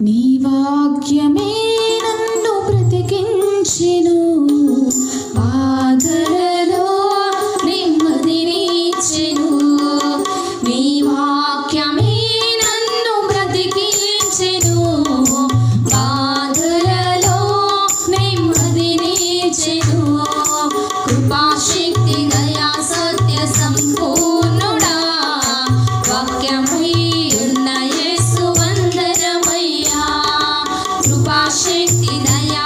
నీ వాక్యమే నన్ను బ్రతికించెను. బాధలలో నెమ్మదినిచ్చెను నీ వాక్యమే నన్ను బ్రతికించెను. బాధలలో నెమ్మదినిచ్చెను కృపా శక్తి దయా